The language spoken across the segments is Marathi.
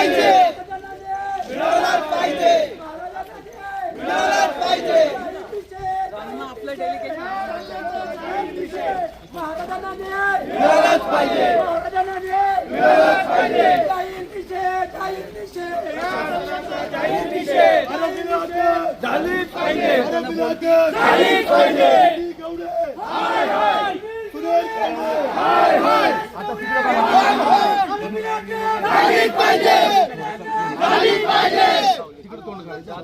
पाहिजे. मिळालाच पाहिजे. मिळालाच पाहिजे. आपलं मिळालाच पाहिजे. मिळालाच पाहिजे झालीच पाहिजे. झालीच पाहिजे हाय हाय हाय हाय झालीच पाहिजे झालीच पाहिजे ताई न- चांगलं लक्ष घाला ताई हा आलो एक मिनिट. खाली करतात कबूल केलं की नाही कबूल केलं की नाही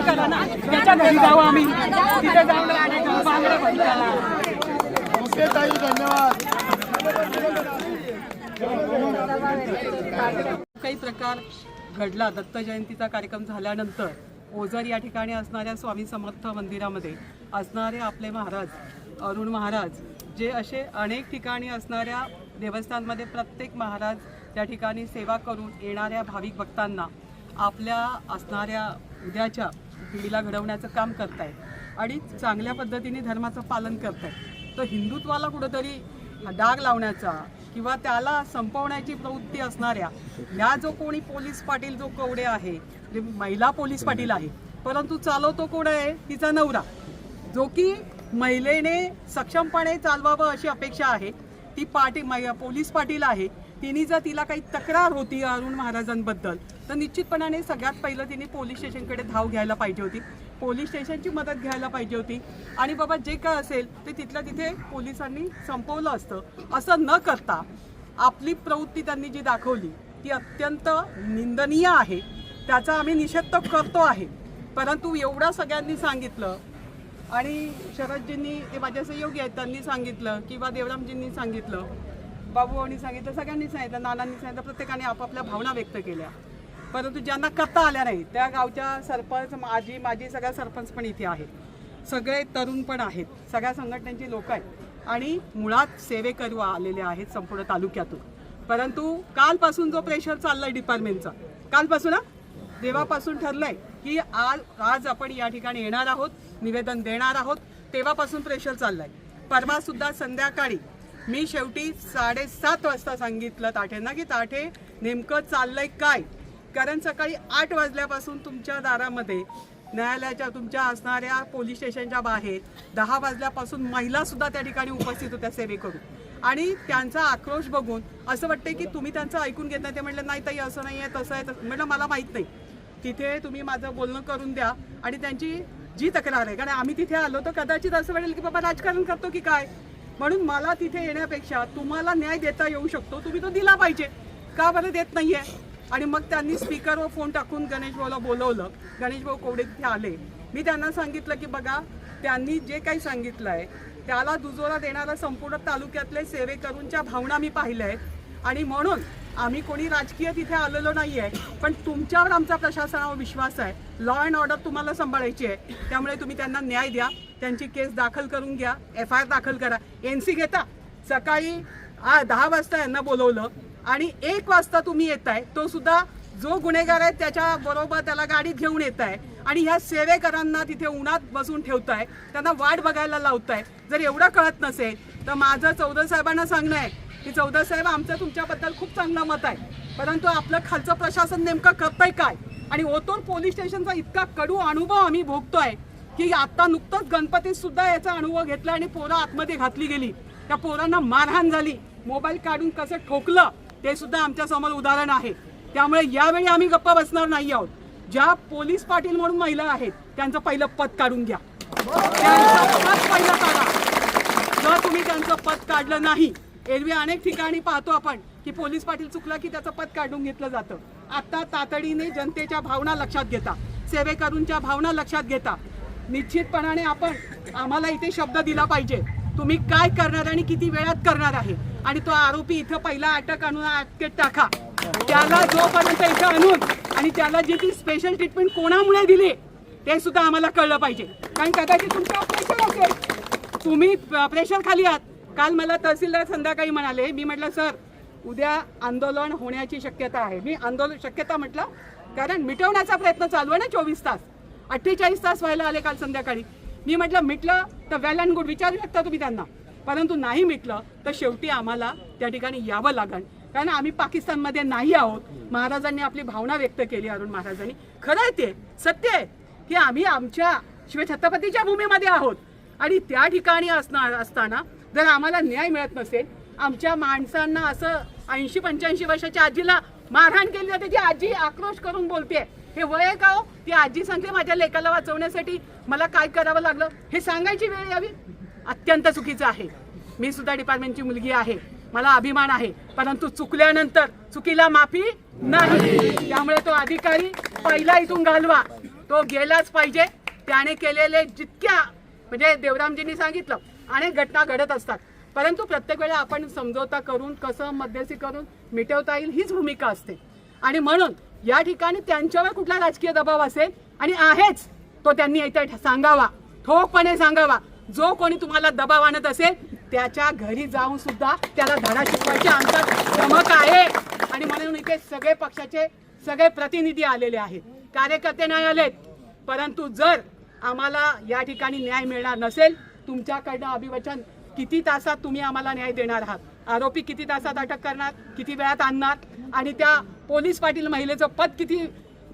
करा ना त्याच्या घरी जाऊ आम्ही तिथे जाऊन ताई धन्यवाद. काही प्रकार घडला. दत्त जयंतीचा कार्यक्रम झाल्यानंतर ओझर या ठिकाणी असणाऱ्या स्वामी समर्थ मंदिरामध्ये असणारे आपले महाराज अरुण महाराज जे असे अनेक ठिकाणी असणाऱ्या देवस्थानमध्ये प्रत्येक महाराज त्या ठिकाणी सेवा करून येणाऱ्या भाविक भक्तांना आपल्या असणाऱ्या उद्याच्या पिढीला घडवण्याचं काम करतायत आणि चांगल्या पद्धतीने धर्माचं पालन करतायत. तर हिंदुत्वाला कुठंतरी डाग लावण्याचा किंवा त्याला संपवण्याची प्रवृत्ती असणाऱ्या या जो कोणी पोलीस पाटील जो कवडे आहे जे महिला पोलीस पाटील आहे परंतु चालवतो कोण आहे? तिचा नवरा. जो की महिलेने सक्षमपणे चालवावं अशी अपेक्षा आहे. ती पाटी मै- पोलीस पाटील आहे. तिने जर तिला काही तक्रार होती अरुण महाराजांबद्दल तर निश्चितपणाने सगळ्यात पहिलं तिने पोलीस स्टेशनकडे धाव घ्यायला पाहिजे होती. पोलीस स्टेशनची मदत घ्यायला पाहिजे होती. आणि बाबा जे काय असेल ते तिथल्या तिथे पोलिसांनी संपवलं असतं. असं न करता आपली प्रवृत्ती त्यांनी जी दाखवली ती अत्यंत निंदनीय आहे. त्याचा आम्ही निषेध तर करतो आहे. परंतु एवढा सगळ्यांनी सांगितलं आणि शरदजींनी ते माझ्या सहयोगी आहेत त्यांनी सांगितलं किंवा देवरामजींनी सांगितलं बाबूभाऊनी सांगितलं सगळ्यांनी सांगितलं नानांनी सांगितलं प्रत्येकाने आपापल्या भावना व्यक्त केल्या. परंतु ज्यांना करता आल्या नाही त्या गावच्या सरपंच माझी माझी सगळ्या सरपंच पण इथे आहेत. सगळे तरुण पण आहेत. सगळ्या संघटनांची लोक आहेत. आणि मुळात सेवेकरू आलेले आहेत संपूर्ण तालुक्यातून. परंतु कालपासून जो प्रेशर चाललाय डिपार्टमेंटचा कालपासून तेव्हापासून ठरलंय की आज आज आपण या ठिकाणी येणार आहोत निवेदन देणार आहोत तेव्हापासून प्रेशर चाललाय. परवा सुद्धा संध्याकाळी मी शेवटी साडेसात वाजता सांगितलं ताठेंना की ताठे नेमकं चाललंय काय? कारण सकाळी आठ वाजल्यापासून तुमच्या दारामध्ये न्यायालयाच्या तुमच्या असणाऱ्या पोलीस स्टेशनच्या बाहेर दहा वाजल्यापासून महिला सुद्धा त्या ठिकाणी उपस्थित होत्या सेवेकरून. आणि त्यांचा आक्रोश बघून असं वाटतंय की तुम्ही त्यांचं ऐकून घेत नाही ते म्हटलं नाही ताई असं नाही आहे तसं आहे. तसं म्हटलं मला माहीत नाही. तिथे तुम्ही माझं बोलणं करून द्या आणि त्यांची जी तक्रार आहे. कारण आम्ही तिथे आलो तर कदाचित असं वाटेल की बाबा राजकारण करतो की काय? म्हणून मला तिथे येण्यापेक्षा तुम्हाला न्याय देता येऊ शकतो तुम्ही तो दिला पाहिजे. का बरं देत नाही आहे आणि मग त्यांनी स्पीकरवर फोन टाकून गणेशभाऊला बोलवलं. गणेशभाऊ कोवडे तिथे आले. मी त्यांना सांगितलं की बघा त्यांनी जे काही सांगितलं आहे त्याला दुजोरा देणारा संपूर्ण तालुक्यातले सेवेकरूंच्या भावना मी पाहिल्या आहेत. आणि म्हणून आम्ही कोणी राजकीय तिथे आलेलो नाही आहे पण तुमच्यावर आमचा प्रशासनावर विश्वास आहे. लॉ अँड ऑर्डर तुम्हाला सांभाळायची आहे. त्यामुळे तुम्ही त्यांना न्याय द्या. त्यांची केस दाखल करून घ्या. एफ आय आर दाखल करा. एन सी घेता. सकाळी आ, दहा वाजता यांना बोलवलं. आणि एक वाजता तुम्ही येत आहे तो सुद्धा जो गुन्हेगार आहे त्याच्या बरोबर त्याला गाडीत घेऊन येत आहे आणि ह्या सेवेकरांना तिथे उन्हात बसून ठेवताय त्यांना वाट बघायला लावताय. जर एवढं कळत नसेल तर माझं चौधरी साहेबांना सांगणं आहे की चौधरी साहेब आमचं तुमच्याबद्दल खूप चांगलं मत आहे. परंतु आपलं खालचं प्रशासन नेमकं करतंय काय? आणि ओतूर पोलीस स्टेशनचा इतका कडू अनुभव आम्ही भोगतोय की आता नुकतंच गणपतीत सुद्धा याचा अनुभव घेतला आणि पोरं आतमध्ये घातली गेली. त्या पोरांना मारहाण झाली. मोबाईल काढून कसं ठोकलं? ते सुद्धा आमच्यासमोर उदाहरण आहे. त्यामुळे यावेळी आम्ही गप्पा बसणार नाही आहोत. ज्या पोलीस पाटील म्हणून महिला आहेत त्यांचं पहिलं पद काढून घ्या. पद पहिलं काढा. जर तुम्ही त्यांचं पद काढलं नाही एरवी अनेक ठिकाणी पाहतो आपण की पोलीस पाटील चुकला की त्याचं पद काढून घेतलं जातं. आता तातडीने जनतेच्या भावना लक्षात घेता. सेवेकरूंच्या भावना लक्षात घेता. निश्चितपणाने आपण आम्हाला इथे शब्द दिला पाहिजे. तुम्ही काय करणार आणि किती वेळात करणार आहे? आणि तो आरोपी इथं पहिला अटक आणून अटकेत टाका. त्याला जोपर्यंत इथं आणून आणि त्याला जी ती स्पेशल ट्रीटमेंट कोणामुळे दिली ते सुद्धा आम्हाला कळलं पाहिजे. कारण कदाचित तुमचं प्रेशर असेल. तुम्ही प्रेशर खाली आहात. काल मला तहसीलदार संध्याकाळी म्हणाले मी म्हटलं सर उद्या आंदोलन होण्याची शक्यता आहे. मी आंदोलन शक्यता म्हटलं कारण मिटवण्याचा प्रयत्न चालू आहे ना चोवीस तास. अठ्ठेचाळीस तास व्हायला आले काल संध्याकाळी. मी म्हटलं मिटलं तर वेल अँड गुड विचारू शकता तुम्ही त्यांना? परंतु नाही मिटलं तर शेवटी आम्हाला त्या ठिकाणी यावं लागण. कारण आम्ही पाकिस्तानमध्ये नाही आहोत. महाराजांनी आपली भावना व्यक्त केली अरुण महाराजांनी. खरं आहे ते. सत्य आहे की आम्ही आमच्या शिवछत्रपतीच्या भूमीमध्ये आहोत. आणि त्या ठिकाणी असणार असताना जर आम्हाला न्याय मिळत नसेल आमच्या माणसांना असं ऐंशी पंच्याऐंशी वर्षाच्या आजीला मारहाण केली जाते जी आजी आक्रोश करून बोलते हे वय आहे का हो? ती आजी सांगते माझ्या लेकाला वाचवण्यासाठी मला काय करावं लागलं? हे सांगायची वेळ यावी? अत्यंत चुकीचं आहे. मी सुद्धा डिपार्टमेंटची मुलगी आहे. मला अभिमान आहे. परंतु चुकल्यानंतर चुकीला माफी नाही. त्यामुळे तो अधिकारी पहिला इथून घालवा. तो गेलाच पाहिजे. त्याने केलेले जितक्या म्हणजे देवरामजींनी सांगितलं अनेक घटना घडत असतात. परंतु प्रत्येक वेळा आपण समजवता करून कसं मध्यस्थी करून मिटवता येईल हीच भूमिका असते. आणि म्हणून या ठिकाणी त्यांच्यावर कुठला राजकीय दबाव असेल आणि आहेच तो त्यांनी इथे सांगावा. ठोकपणे सांगावा. जो कोणी तुम्हाला दबाव आणत असेल त्याच्या घरी जाऊन सुद्धा त्याला धडा शिकवायचे आमचा चमक आहे. आणि म्हणून इथे सगळे पक्षाचे सगळे प्रतिनिधी आलेले आहेत. कार्यकर्ते नाही आलेत. परंतु जर आम्हाला या ठिकाणी न्याय मिळणार नसेल तुमच्याकडनं अभिवचन किती तासात तुम्ही आम्हाला न्याय देणार आहात? आरोपी किती तासात अटक करणार? किती वेळात आणणार? आणि त्या पोलीस पाटील महिलेचं पद किती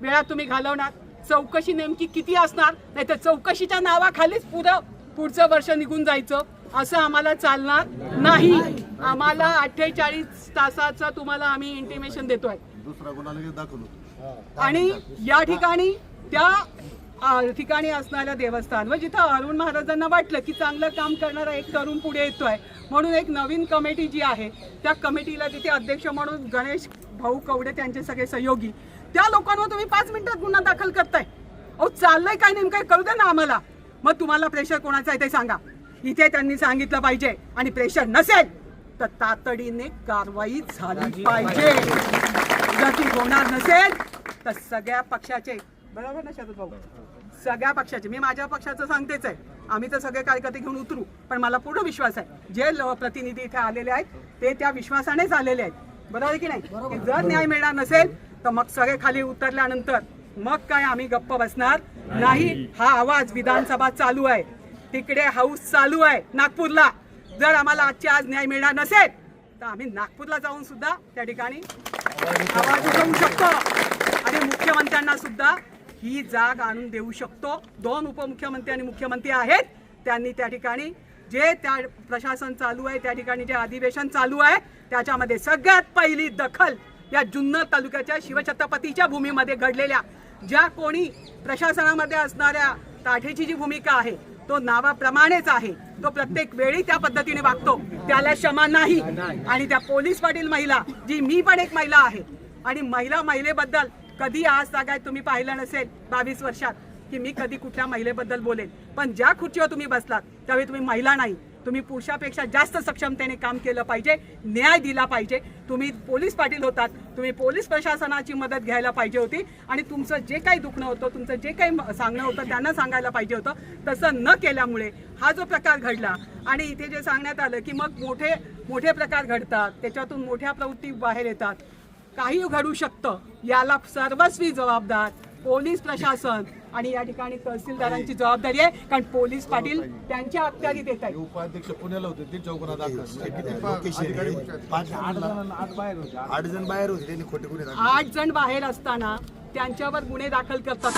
वेळात तुम्ही घालवणार? चौकशी नेमकी किती असणार? नाही तर चौकशीच्या नावाखालीच पुरं पुढचं वर्ष निघून जायचं असं आम्हाला चालणार नाही. आम्हाला अठ्ठेचाळीस तासाचं तुम्हाला आम्ही इंटिमेशन देतोय. दुसरा गुन्हा लगेच दाखल आणि या ठिकाणी त्या ठिकाणी असणाऱ्या देवस्थान व जिथं अरुण महाराजांना वाटलं की चांगलं काम करणारा एक तरुण पुढे येतोय. म्हणून एक नवीन कमिटी जी आहे त्या कमिटीला तिथे अध्यक्ष म्हणून गणेश भाऊ कवडे त्यांचे सगळे सहयोगी. त्या लोकांवर तुम्ही पाच मिनिटात गुन्हा दाखल करताय. अहो चाललंय काय नेमकं? कळू द्या ना आम्हाला. मग तुम्हाला प्रेशर कोणाचं आहे ते सांगा. इथे त्यांनी सांगितलं पाहिजे. आणि प्रेशर नसेल तर तातडीने कारवाई झाली पाहिजे. जर ती होणार नसेल तर सगळ्या पक्षाचे बरोबर ना शरद भाऊ? सगळ्या पक्षाचे. मी माझ्या पक्षाचं सांगतेच आहे. आम्ही तर सगळे कार्यकर्ते घेऊन उतरू पण मला पूर्ण विश्वास आहे. जे प्रतिनिधी इथे आलेले आहेत ते त्या विश्वासानेच आलेले आहेत. बरोबर की नाही? जर न्याय मिळणार नसेल तर मग सगळे खाली उतरल्यानंतर मग काय आम्ही गप्प बसणार? नाही हा आवाज विधानसभा चालू आहे. तिकडे हाऊस चालू आहे नागपूरला. जर आम्हाला आजच्या आज न्याय मिळणार नसेल तर आम्ही नागपूरला जाऊन सुद्धा त्या ठिकाणी आवाज उठवू शकतो. आणि मुख्यमंत्र्यांना सुद्धा ही जाग आणून देऊ शकतो. दोन उपमुख्यमंत्री आणि मुख्यमंत्री आहेत. त्यांनी त्या ठिकाणी जे त्या प्रशासन चालू आहे त्या ठिकाणी जे अधिवेशन चालू आहे त्याच्यामध्ये सगळ्यात पहिली दखल या जुन्नर तालुक्याच्या शिवछत्रपतीच्या भूमीमध्ये घडलेल्या ज्या कोणी प्रशासनामध्ये असणाऱ्या ताठेची जी भूमिका आहे तो नावाप्रमाणेच आहे. तो प्रत्येक वेळी त्या पद्धतीने वागतो. त्याला क्षमा नाही. आणि त्या पोलीस पाटील महिला जी मी पण एक महिला आहे आणि महिला महिलेबद्दल कधी आज तागायत तुम्ही पाहिलं नसेल बावीस वर्षात की मी कधी कुठल्या महिलेबद्दल बोलेन. पण ज्या खुर्चीवर तुम्ही बसलात त्यावेळी तुम्ही महिला नाही. तुम्ही पुरुषापेक्षा जास्त सक्षमतेने काम केलं पाहिजे न्याय दिला पाहिजे. तुम्ही पोलीस पाटील होतात तुम्ही पोलीस प्रशासनाची मदत घ्यायला पाहिजे होती आणि तुमचं जे काही दुखणं होतं तुमचं जे काही म- सांगणं होतं त्यांना सांगायला पाहिजे होतं. तसं न केल्यामुळे हा जो प्रकार घडला आणि इथे जे सांगण्यात आलं की मग मोठे मोठे प्रकार घडतात त्याच्यातून मोठ्या प्रवृत्ती बाहेर येतात. काही घडू शकतं याला सर्वस्वी जबाबदार पोलीस प्रशासन आणि या ठिकाणी तहसीलदारांची जबाबदारी आहे कारण पोलीस पाटील त्यांच्या अखत्यारीत येत आहेत. उपाध्यक्ष पुण्याला होते ते चौकोना दाखल. अधिकारी पाच आठ जण बाहेर होते. त्यांनी खोटे गुन्हे दाखल आठ जण बाहेर असताना त्यांच्यावर गुन्हे दाखल करतात.